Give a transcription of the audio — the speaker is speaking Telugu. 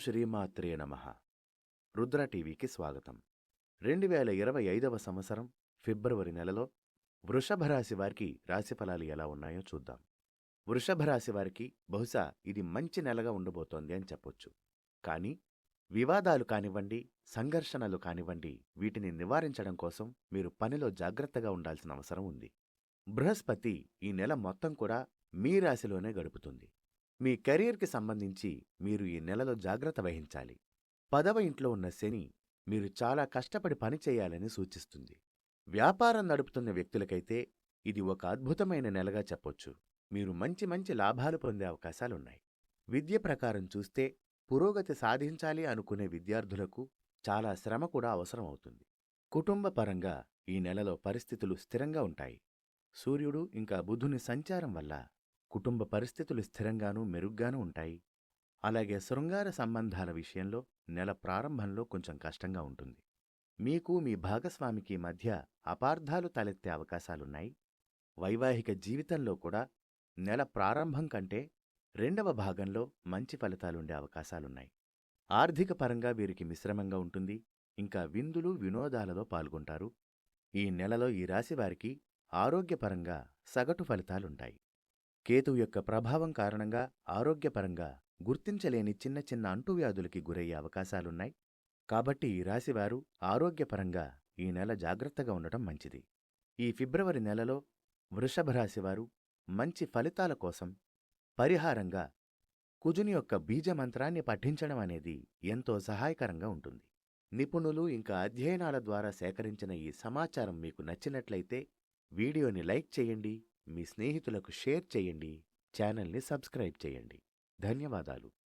శ్రీమాత్రే నమ. రుద్ర టీవీకి స్వాగతం. రెండు వేల ఇరవై ఐదవ సంవత్సరం ఫిబ్రవరి నెలలో వృషభ రాశి వారికి రాశిఫలాలు ఎలా ఉన్నాయో చూద్దాం. వృషభ రాశి వారికి బహుశా ఇది మంచి నెలగా ఉండబోతోంది అని చెప్పొచ్చు. కానీ వివాదాలు కానివ్వండి సంఘర్షణలు కానివ్వండి వీటిని నివారించడం కోసం మీరు పనిలో జాగ్రత్తగా ఉండాల్సిన అవసరం ఉంది. బృహస్పతి ఈ నెల మొత్తం కూడా మీ రాశిలోనే గడుపుతుంది. మీ కెరీర్కి సంబంధించి మీరు ఈ నెలలో జాగ్రత్త వహించాలి. పదవ ఇంట్లో ఉన్న శని మీరు చాలా కష్టపడి పని చేయాలని సూచిస్తుంది. వ్యాపారం నడుపుతున్న వ్యక్తులకైతే ఇది ఒక అద్భుతమైన నెలగా చెప్పొచ్చు. మీరు మంచి మంచి లాభాలు పొందే అవకాశాలున్నాయి. విద్య ప్రకారం చూస్తే పురోగతి సాధించాలి అనుకునే విద్యార్థులకు చాలా శ్రమ కూడా అవసరం అవుతుంది. కుటుంబ పరంగా ఈ నెలలో పరిస్థితులు స్థిరంగా ఉంటాయి. సూర్యుడు ఇంకా బుధుని సంచారం వల్ల కుటుంబ పరిస్థితులు స్థిరంగానూ మెరుగ్గానూ ఉంటాయి. అలాగే శృంగార సంబంధాల విషయంలో నెల ప్రారంభంలో కొంచెం కష్టంగా ఉంటుంది. మీకు మీ భాగస్వామికి మధ్య అపార్థాలు తలెత్తే అవకాశాలున్నాయి. వైవాహిక జీవితంలో కూడా నెల ప్రారంభం కంటే రెండవ భాగంలో మంచి ఫలితాలుండే అవకాశాలున్నాయి. ఆర్థిక పరంగా వీరికి మిశ్రమంగా ఉంటుంది. ఇంకా విందులు వినోదాలలో పాల్గొంటారు. ఈ నెలలో ఈ రాశివారికి ఆరోగ్యపరంగా సగటు ఫలితాలుంటాయి. కేతువు యొక్క ప్రభావం కారణంగా ఆరోగ్యపరంగా గుర్తించలేని చిన్న చిన్న అంటువ్యాధులకి గురయ్యే అవకాశాలున్నాయి. కాబట్టి ఈ రాశివారు ఆరోగ్యపరంగా ఈ నెల జాగ్రత్తగా ఉండటం మంచిది. ఈ ఫిబ్రవరి నెలలో వృషభ రాశివారు మంచి ఫలితాల కోసం పరిహారంగా కుజుని యొక్క బీజమంత్రాన్ని పఠించడం అనేది ఎంతో సహాయకరంగా ఉంటుంది. నిపుణులు ఇంకా అధ్యయనాల ద్వారా సేకరించిన ఈ సమాచారం మీకు నచ్చినట్లయితే వీడియోని లైక్ చేయండి. మీ స్నేహితులకు షేర్ చేయండి ఛానల్ని సబ్స్క్రైబ్ చేయండి. ధన్యవాదాలు.